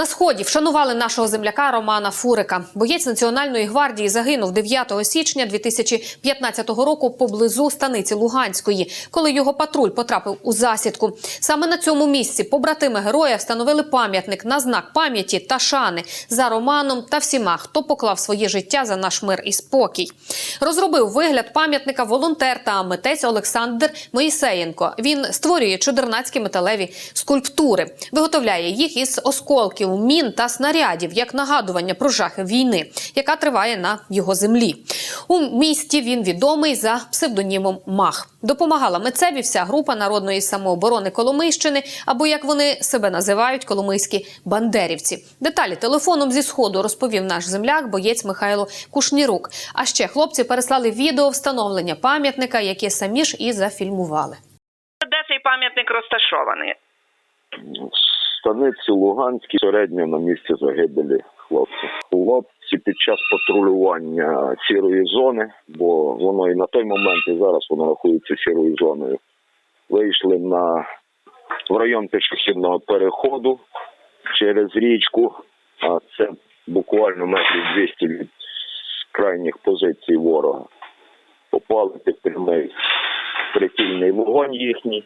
На сході вшанували нашого земляка Романа Фурика. Боєць Національної гвардії загинув 9 січня 2015 року поблизу станиці Луганської, коли його патруль потрапив у засідку. Саме на цьому місці побратими героя встановили пам'ятник на знак пам'яті та шани за Романом та всіма, хто поклав своє життя за наш мир і спокій. Розробив вигляд пам'ятника волонтер та митець Олександр Моїсеєнко. Він створює чудернацькі металеві скульптури, виготовляє їх із осколків, мін та снарядів як нагадування про жахи війни, яка триває на його землі. У місті він відомий за псевдонімом Мах. Допомагала митцеві вся група народної самооборони Коломийщини, або як вони себе називають, коломийські бандерівці. Деталі телефоном зі сходу розповів наш земляк, боєць Михайло Кушнірук. А ще хлопці переслали відео встановлення пам'ятника, яке самі ж і зафільмували. Де цей пам'ятник розташований? Станиці Луганській середньо на місці загибелі хлопців. Хлопці під час патрулювання сірої зони, бо воно і на той момент, і зараз воно рахується сірою зоною. Вийшли на в район пішохідного переходу через річку, а це буквально метрів 200 від крайніх позицій ворога. Попали під прямий прицільний вогонь їхній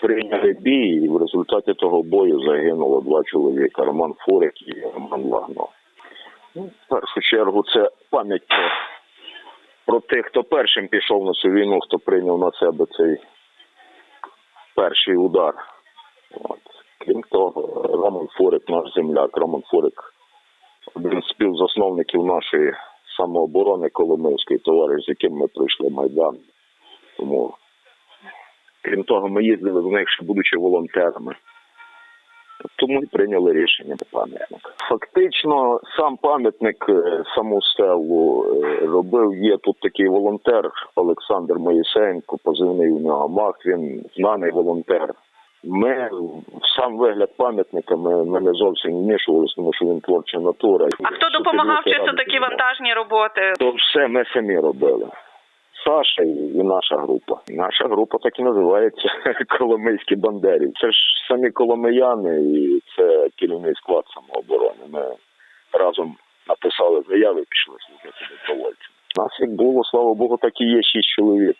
прийняли бій, і в результаті того бою загинуло два чоловіка: Роман Фурик і Роман Лагнов. Ну, в першу чергу це пам'ять про, про тих, хто першим пішов на цю війну, хто прийняв на себе цей перший удар. От. Крім того, Роман Фурик, наш земляк, Роман Фурик, один з співзасновників нашої самооборони Коломийської, товариш, з яким ми пройшли Майдан. Тому Крім того, ми їздили до них, ще будучи волонтерами. Тому і прийняли рішення на пам'ятник. Фактично, сам пам'ятник, е, саму стелу е, робив. Є тут такий волонтер Олександр Моїсеєнко, позивний у нього Мах, він знаний волонтер. Ми в сам вигляд пам'ятника ми, ми не зовсім вмішувалися, тому що він творча натура. А хто допомагав чисто такі вантажні роботи? То все ми самі робили. Саша і, наша група. Наша група так і називається Коломийські бандерів. Це ж самі коломияни і це керівний склад самооборони. Ми разом написали заяви, пішли служити добровольцям. Нас як було, слава Богу, так і є шість чоловік.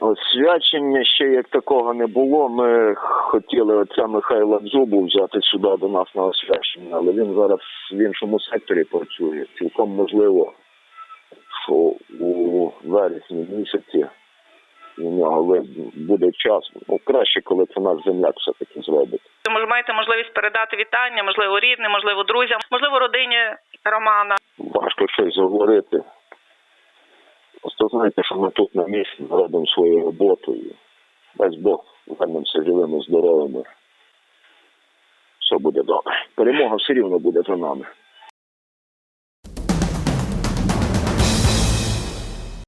Освячення ще як такого не було. Ми хотіли отця Михайла Дзубу взяти сюди до нас на освячення, але він зараз в іншому секторі працює. Цілком можливо, вересні місяці у нього буде час. Ну краще, коли це наш земляк все таки зробить. Ви маєте можливість передати вітання, можливо, рідним, можливо, друзям, можливо, родині Романа. Важко щось говорити. Просто знаєте, що ми тут на місці робимо свою роботу і дасть Бог вернемося живими, здоровими. Все буде добре. Перемога все рівно буде за нами.